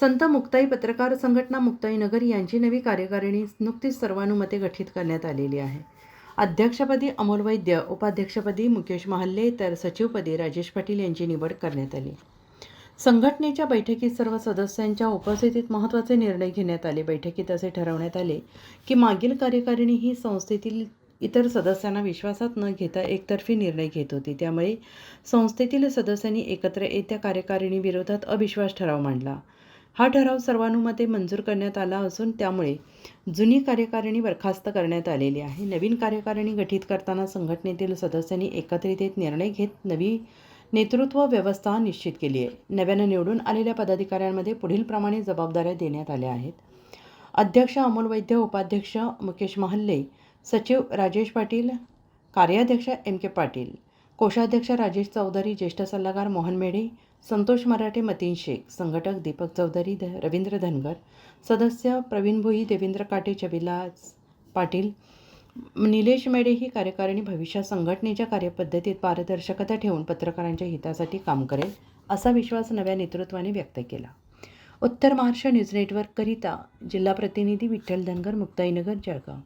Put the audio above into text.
संत मुक्ताई पत्रकार संघटना मुक्ताई नगर यांची नवी कार्यकारिणी नुकतीच सर्वानुमते गठीत करण्यात आलेली आहे. अध्यक्षपदी अमोल वैद्य उपाध्यक्षपदी मुकेश महाल्ले तर सचिवपदी राजेश पाटील यांची निवड करण्यात आली. संघटनेच्या बैठकीत सर्व सदस्यांच्या उपस्थितीत महत्त्वाचे निर्णय घेण्यात आले. बैठकीत असे ठरवण्यात आले की मागील कार्यकारिणी ही संस्थेतील इतर सदस्यांना विश्वासात न घेता एकतर्फी निर्णय घेत होती. त्यामुळे संस्थेतील सदस्यांनी एकत्र येत्या कार्यकारिणीविरोधात अविश्वास ठराव मांडला. हा ठराव सर्वानुमते मंजूर करण्यात आला असून त्यामुळे जुनी कार्यकारिणी बरखास्त करण्यात आलेली आहे. नवीन कार्यकारिणी गठीत करताना संघटनेतील सदस्यांनी एकत्रित येत निर्णय घेत नवी नेतृत्व व्यवस्था निश्चित केली आहे. नव्यानं निवडून आलेल्या पदाधिकाऱ्यांमध्ये पुढीलप्रमाणे जबाबदाऱ्या देण्यात आल्या आहेत. अध्यक्ष अमोल वैद्य उपाध्यक्ष मुकेश महल्ले सचिव राजेश पाटील कार्याध्यक्ष एम के पाटील कोषाध्यक्ष राजेश चौधरी ज्येष्ठ सल्लागार मोहन मेढे संतोष मराठे मतीन शेख संघटक दीपक चौधरी ध रवींद्र धनगर सदस्य प्रवीण भोई देवेंद्र काटे चविलास पाटील निलेश मेढे ही कार्यकारिणी भविष्यात संघटनेच्या कार्यपद्धतीत पारदर्शकता ठेवून पत्रकारांच्या हितासाठी काम करेल असा विश्वास नव्या नेतृत्वाने व्यक्त केला. उत्तर महाराष्ट्र न्यूज नेटवर्ककरिता जिल्हा प्रतिनिधी विठ्ठल धनगर मुक्ताईनगर जळगाव.